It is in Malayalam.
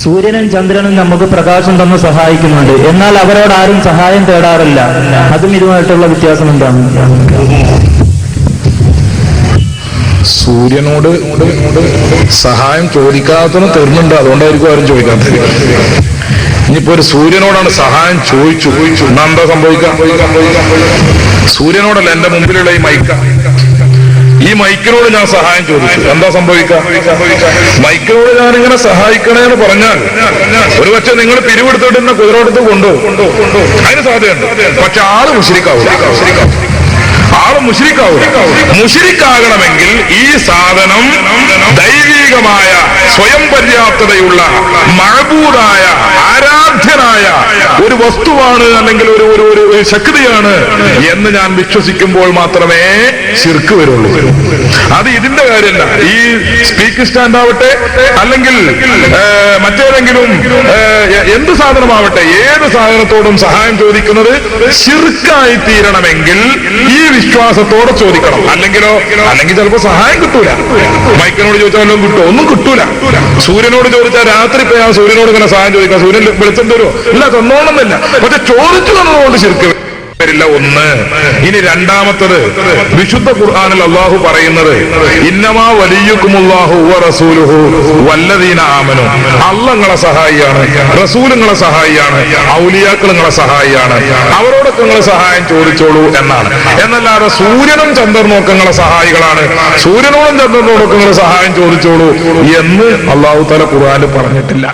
സൂര്യനും ചന്ദ്രനും നമുക്ക് പ്രകാശം തന്ന് സഹായിക്കുന്നുണ്ട്. എന്നാൽ അവരോട് ആരും സഹായം തേടാറില്ല. അതും ഇതുമായിട്ടുള്ള വ്യത്യാസം എന്താണ്? സൂര്യനോട് സഹായം ചോദിക്കാത്തതിന് തീർന്നുണ്ട്. അതുകൊണ്ടായിരിക്കും ആരും ചോദിക്കാത്തത്. ഇനിയിപ്പോ ഒരു സൂര്യനോടാണ് സഹായം ചോദിച്ചു. ചോദിച്ചു എന്താ സംഭവിക്കാം സൂര്യനോടല്ല എന്റെ മുമ്പിലുള്ള ഈ മൈക്ക. ഈ മൈക്കിനോട് ഞാൻ സഹായം ചോദിച്ചു. എന്താ സംഭവിക്കാം? മൈക്കിനോട് ഞാൻ ഇങ്ങനെ സഹായിക്കണേ എന്ന് പറഞ്ഞാൽ ഒരു പക്ഷെ നിങ്ങൾ പിരിവെടുത്തിട്ട് എന്നെ കുതിരോടത്ത് കൊണ്ടുപോകും അതിന് സാധ്യതയുണ്ട്. പക്ഷെ ആൾ മുഷിരിക്കാവും ആൾ മുഷിരിക്കാവും മുഷിരിക്കാകണമെങ്കിൽ ഈ സാധനം ദൈവികമായ സ്വയം പര്യാപ്തതയുള്ള മഴബൂതായ വസ്തുവാണ് അല്ലെങ്കിൽ ഒരു ഒരു ഒരു ശക്തിയാണ് എന്ന് ഞാൻ വിശ്വസിക്കുമ്പോൾ മാത്രമേ ശിർക്ക് വരുള്ളൂ. അത് ഇതിന്റെ കാര്യമല്ല. ഈ സ്പീക്ക് സ്റ്റാൻഡ് ആവട്ടെ അല്ലെങ്കിൽ മറ്റേതെങ്കിലും എന്ത് സാധനമാവട്ടെ ഏത് സാധനത്തോടും സഹായം ചോദിക്കുന്നത് ശിർക്കായി തീരണമെങ്കിൽ ഈ വിശ്വാസത്തോടെ ചോദിക്കണം. അല്ലെങ്കിലോ അല്ലെങ്കിൽ ചിലപ്പോ സഹായം കിട്ടൂല. മൈക്കിനോട് ചോദിച്ചാൽ വല്ലതും കിട്ടുമോ? ഒന്നും കിട്ടൂല. സൂര്യനോട് ചോദിച്ചാൽ രാത്രി പോയാൽ സൂര്യനോട് ഇങ്ങനെ സഹായം ചോദിക്കാം സൂര്യൻ വെളിച്ചം തരുമോ ഇല്ല തന്നോണമെന്നില്ല പക്ഷെ ചോദിച്ചു തന്നതുകൊണ്ട് വരില്ല ഒന്ന്. ഇനി രണ്ടാമത്തത് വിശുദ്ധ ഖുർആനിൽ അള്ളാഹു പറയുന്നത് ഇന്നമാ വലിയുക്കും വ റസൂലുഹു വല്ലദീന ആമനു. അള്ളങ്ങളെ സഹായിയാണ് റസൂലുങ്ങളെ സഹായിയാണ് ഔലിയാക്കൾ നിങ്ങളെ സഹായിയാണ് അവരോടൊക്കെ നിങ്ങൾ സഹായം ചോദിച്ചോളൂ എന്നാണ്. എന്നല്ലാതെ സൂര്യനും ചന്ദ്രനും ഒക്കെ നിങ്ങളെ സഹായികളാണ്. സൂര്യനോടും ചന്ദ്രനോടൊക്കെ നിങ്ങൾ സഹായം ചോദിച്ചോളൂ എന്ന് അള്ളാഹു തല ഖുർആനിൽ പറഞ്ഞിട്ടില്ല.